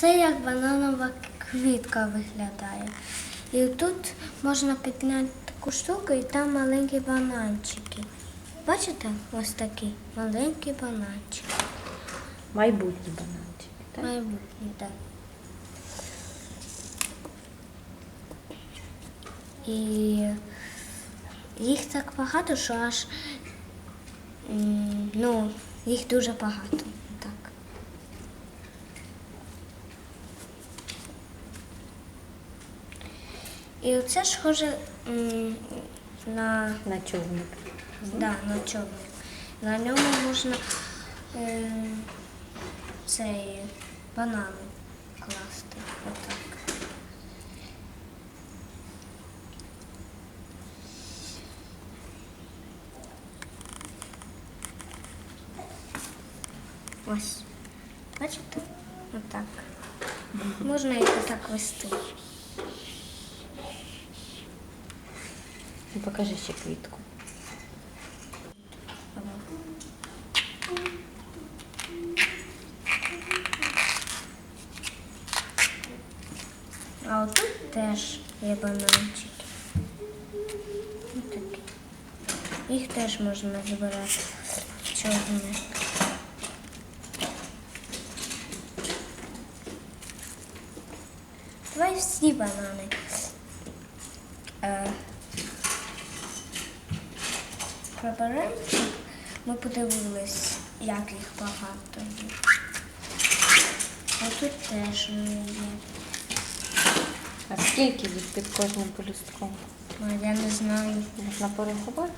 Це як бананова квітка виглядає. І тут можна підняти таку штуку, і там маленькі бананчики. Бачите? Ось такі маленькі бананчики. Майбутні бананчики. Так? Майбутні, так. І їх так багато, що аж ну, їх дуже багато. Так. І оце схоже м, на На човник. Да, на човник. На ньому можна е, цей банани класти. Отак. Ось. Бачите? Отак. Можна їх отак вести. Ну, Покажи ще квітку. А отут теж є бананчики. Отакі. Їх теж можна збирати в. Давай всі банани. Е, ми подивились, як їх багато є. А тут теж вони є. А скільки їх під кожним полюстком? Ну, Я не знаю. Можна порахувати?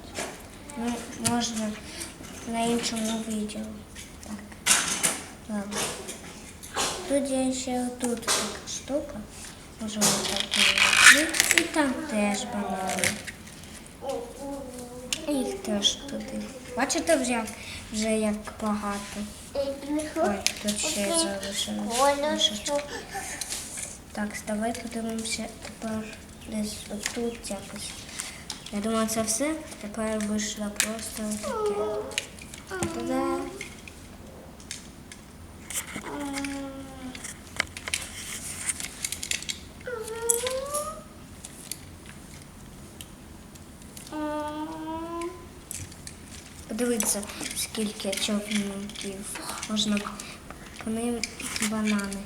Ну, можна на іншому відео. Так. Ладно. Тут є ще отут така штука. Можемо так її І там теж банани. І їх теж туди. Бачите вже, вже як багато. Ой, тут ще залишилось. Так, давай подивимося тепер десь отут якось. Я думаю, це все. Тепер вийшло просто таке. Та-да. Подивіться, скільки човників. Можна по ним банани.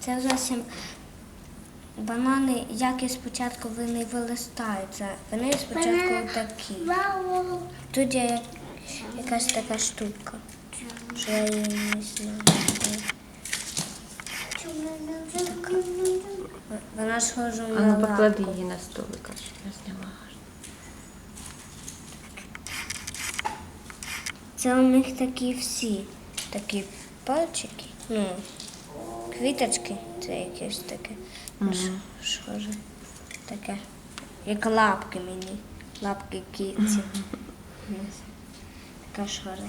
Це зовсім банани, як і спочатку вони вилистаються. Вони спочатку такі. Тут є якась така штука. Що я її не знаю. Вона схожа А на ну поклади її на столик, Це у них такі всі, такі пальчики, ну, квіточки, це якесь таке. Ш- Схоже. Таке. Як лапки мені. Лапки кітці. Така схожа.